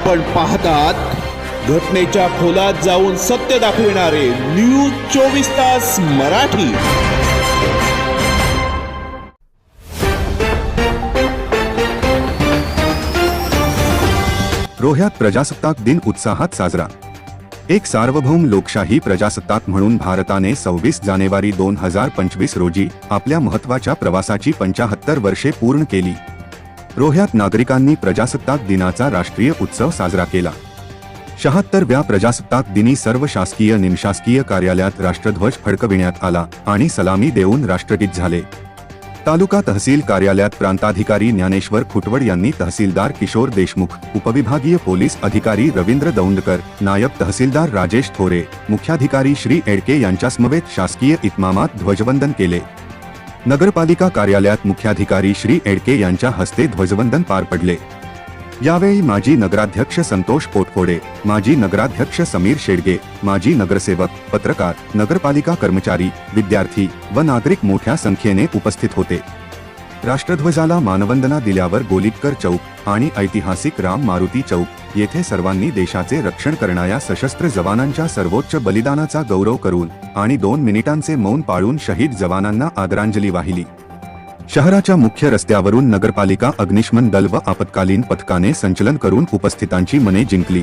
आपण पाहतात घटनेच्या खोलात जाऊन सत्य दाखविणारे न्यूज चोवीस तास मराठी. रोह्यात प्रजासत्ताक दिन उत्साहात साजरा. एक सार्वभौम लोकशाही प्रजासत्ताक म्हणून भारताने सव्वीस जानेवारी दोन हजार पंचवीस रोजी आपल्या महत्त्वाच्या प्रवासाची पंचाहत्तर वर्षे पूर्ण केली. रोह्यात नागरिकांनी प्रजासत्ताक दिनाचा राष्ट्रीय उत्सव साजरा केला. शहात्तरव्या प्रजासत्ताक दिनी सर्व शासकीय निमशासकीय कार्यालयात राष्ट्रध्वज फडकविण्यात आला आणि सलामी देऊन राष्ट्रगीत झाले. तालुका तहसील कार्यालयात प्रांताधिकारी ज्ञानेश्वर खुटवड यांनी तहसीलदार किशोर देशमुख उपविभागीय पोलीस अधिकारी रवींद्र दौंडकर नायब तहसीलदार राजेश थोरे मुख्याधिकारी श्री एडके यांच्यासमवेत शासकीय इतमामात ध्वजवंदन केले. नगरपालिका कार्यालयात मुख्याधिकारी श्री एडके यांच्या हस्ते ध्वजवंदन पार पडले. यावेळी माजी नगराध्यक्ष संतोष पोटफोडे माजी नगराध्यक्ष समीर शेडगे माजी नगरसेवक पत्रकार नगरपालिका कर्मचारी विद्यार्थी व नागरिक मोठ्या संख्येने उपस्थित होते. राष्ट्रध्वजाला मानवंदना दिल्यावर गोलीतकर चौक आणि ऐतिहासिक राम मारुती चौक येथे सर्वांनी देशाचे रक्षण करणाऱ्या सशस्त्र जवानांच्या सर्वोच्च बलिदानाचा गौरव करून आणि दोन मिनिटांचे मौन पाळून शहीद जवानांना आदरांजली वाहिली. शहराच्या मुख्य रस्त्यावरून नगरपालिका अग्निशमन दल व आपत्कालीन पथकाने संचलन करून उपस्थितांची मने जिंकली.